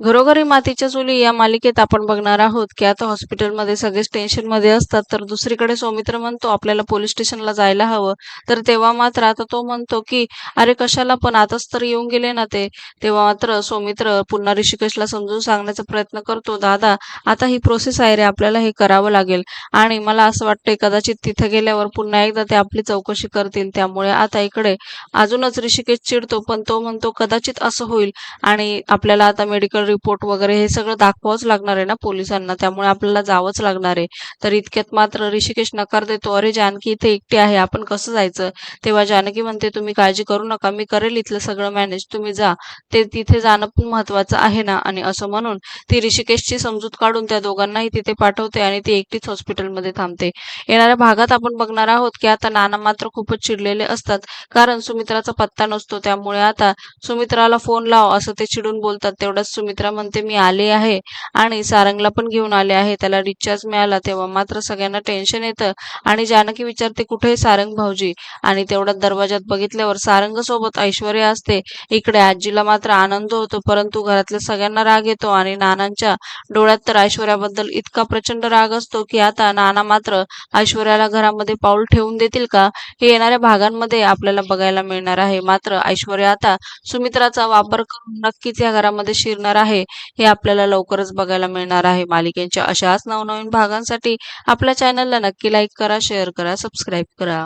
घरोघरी मातीच्या चुली या मालिकेत आपण बघणार आहोत की आता हॉस्पिटलमध्ये सगळेच टेन्शनमध्ये असतात तर दुसरीकडे सौमित्र म्हणतो आपल्याला पोलीस स्टेशनला जायला हवं. तर तेव्हा मात्र आता तो म्हणतो की अरे कशाला पण? आताच तर येऊन गेले ना ते. तेव्हा मात्र सौमित्र पुन्हा ऋषिकेशला समजून सांगण्याचा प्रयत्न करतो दादा आता ही प्रोसेस आहे रे आपल्याला हे करावं लागेल. आणि मला असं वाटतंय कदाचित तिथे गेल्यावर पुन्हा एकदा ते आपली चौकशी करतील. त्यामुळे आता इकडे अजूनच ऋषिकेश चिडतो पण तो म्हणतो कदाचित असं होईल. आणि आपल्याला आता मेडिकल रिपोर्ट वगैरे हे सगळं दाखवावंच लागणार आहे ना पोलिसांना. त्यामुळे आपल्याला जावंच लागणार आहे. तर इतक्यात मात्र ऋषिकेश नकार देतो. अरे जानकी इथे एकटी आहे. आपण कसं जायचं? तेव्हा जानकी म्हणते तुम्ही काळजी करू नका. मी करेल इथलं सगळं मॅनेज तुम्ही जा. ते तिथे जाणं पण महत्वाचं आहे ना? आणि असं म्हणून ती ऋषिकेशची समजूत काढून त्या दोघांनाही तिथे पाठवते आणि ती एकटीच हॉस्पिटलमध्ये थांबते. येणाऱ्या भागात आपण बघणार आहोत की आता नाना मात्र खूपच चिडलेले असतात. कारण सुमित्राचा पत्ता नसतो. त्यामुळे आता सुमित्राला फोन लाव असं ते चिडून बोलतात. तेवढंच सुमित्रा म्हणते मी आले आहे आणि सारंगला पण घेऊन आले आहे. त्याला रिचार्ज मिळाला तेव्हा मात्र सगळ्यांना टेन्शन येतं आणि जानकी विचारते कुठे सारंग भाऊजी? आणि तेवढ्या दरवाजात बघितल्यावर सारंग सोबत ऐश्वर्या असते. इकडे आजीला मात्र आनंद होतो परंतु घरातल्या सगळ्यांना राग येतो आणि नानांच्या डोळ्यात तर ऐश्वर्याबद्दल इतका प्रचंड राग असतो की आता नाना मात्र ऐश्वर्याला घरामध्ये पाऊल ठेवून देतील का? हे येणाऱ्या भागांमध्ये आपल्याला बघायला मिळणार आहे. मात्र ऐश्वर्या आता सुमित्राचा वापर करून नक्कीच या घरामध्ये शिरणार आहे. हे आपल्याला लवकरच बघायला मिळणार आहे. मालिकेच्या अशाच नवनवीन भागांसाठी आपल्या चॅनलला नक्की लाईक करा शेअर करा सबस्क्राईब करा.